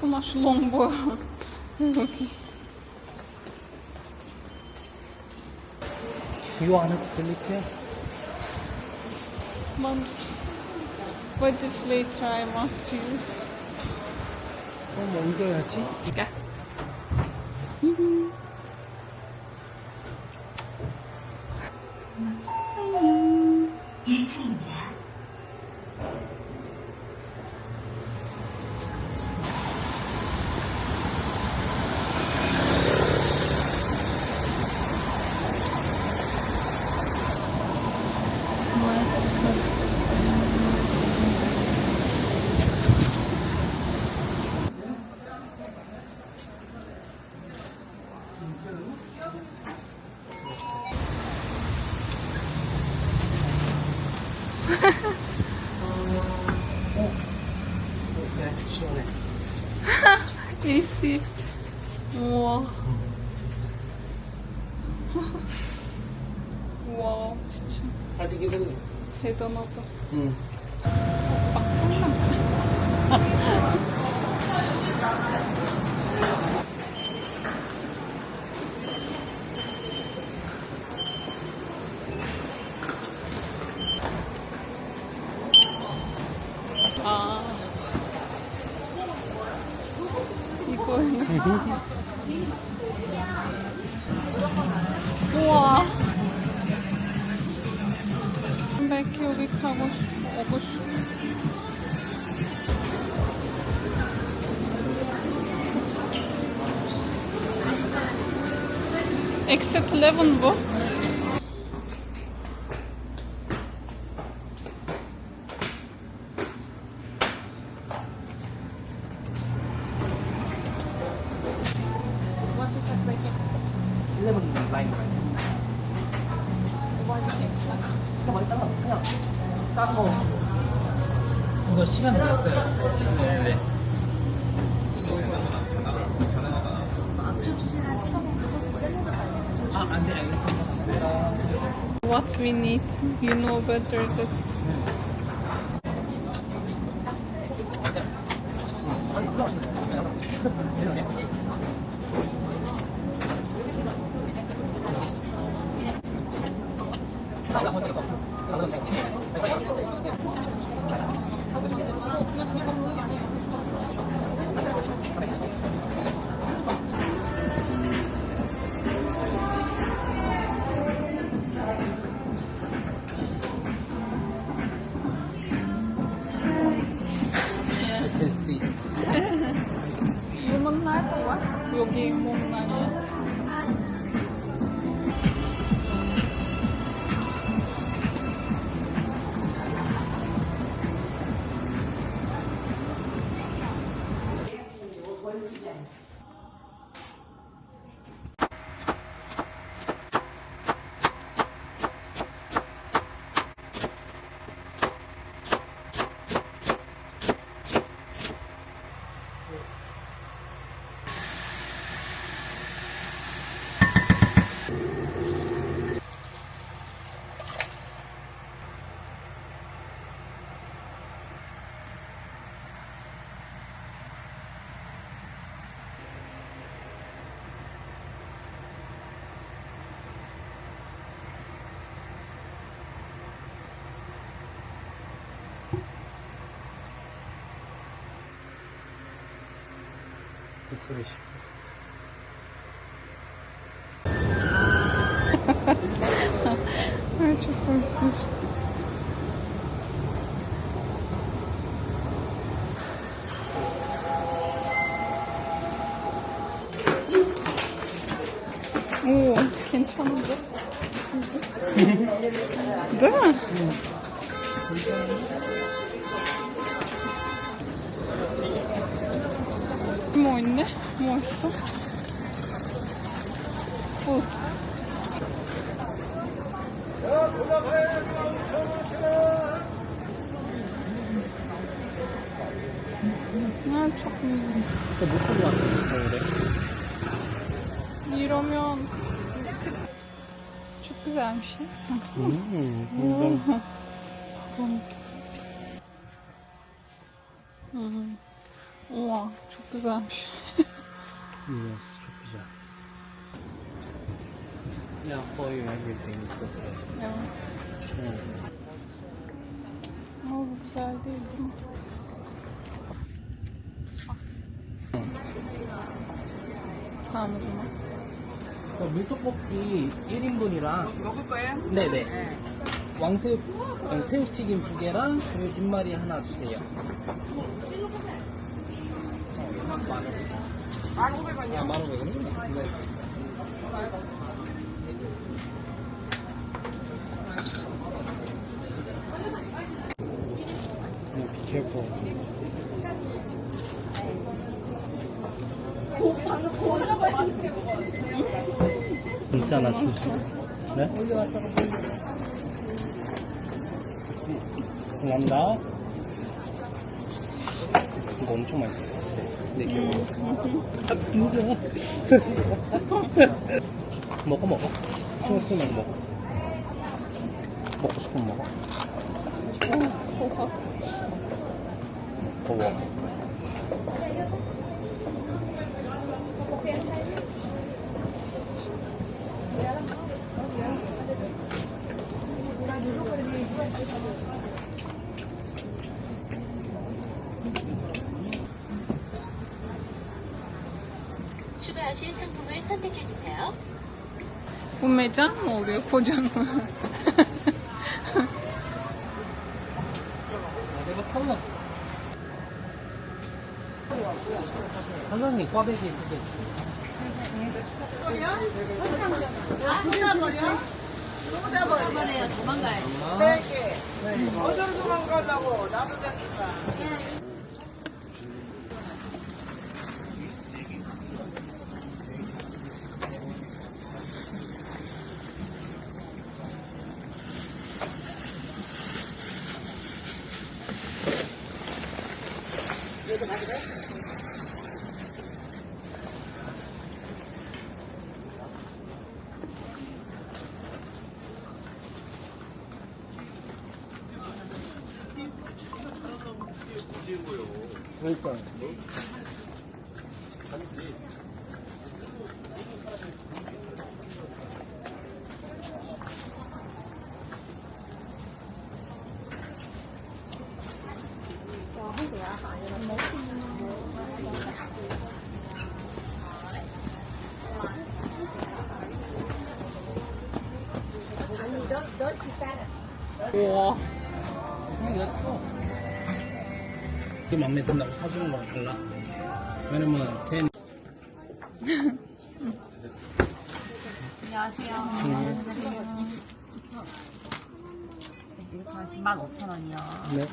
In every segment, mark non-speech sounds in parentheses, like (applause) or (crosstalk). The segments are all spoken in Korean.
so much longbow. okay. Johannes Philippe. But what if later I want to use? Oh, my God. 겨야지. Gel. 네, 시원해. AC. 우와. 우와, 진짜 아직은 대단하다. 응. 막 상남자. 아. (laughs) 우와. 백효빅 하고 싶어, 오고 싶어. Exit 11 bu. What is that place? 11 라인 라인. 진짜 따서. 이거 시간 됐어요. 네네. 아. What we need, you know better this. 됐 씨. Ay çok korkunç. Oo, 괜찮은데? 뭐 있네? 뭐 있어? 굿. 아, 조금. 또 목소리 왔어, 그래. 이러면 çok güzelmiş ya. Baksana. 음, 굉장히. Komik. Hı hı. Oha çok güzelmiş. Yes, çok güzel. Yeah, for you everything is okay. Evet. Evet. Ama bu güzel değil değil mi? 다음 오지마. 어, 물떡볶이 1인분이랑 먹을 거예요? 네네. 왕새우 어, 새우튀김 두 개랑 그리고 김말이 하나 주세요. 만 오백 원이요? 아, 만 오백 원이구나. 네. Careful. 괜찮아, 줄 그래? 감사합니다. 이거 엄청 맛있어. 네, 개 아, 누구야? 먹어, 먹어. 말고 먹어. 먹고 싶으면 먹어. 소화. 더워. 추가하실 상품을 선택해주세요. Oluyor? Kocan mı? 아, 내가 탈락. 사장님, 꽈배기 세 개. 이번에요 도망가요. 그러니까. 우와. 응, 됐어. 그 맘에 든다고 사주는 거랑 달라. 왜냐면 걔 이렇게 해서 15,000원이요. 네.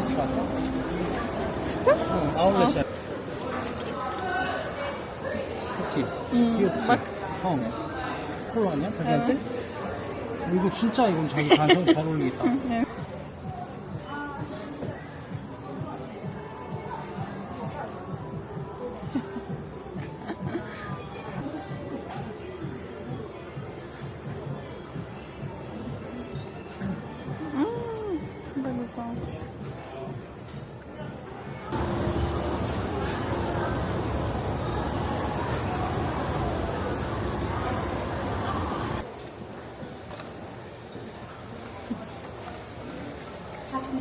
아울렛이 갔어? 진짜? 응, 아울렛이야. 그치? 음, 귀엽지? 막- 어. 콜라 아니야? 자기한테? 이거 진짜 이건 자기 간성 잘 어울리겠다. (laughs) 네. (laughs) 음, 너무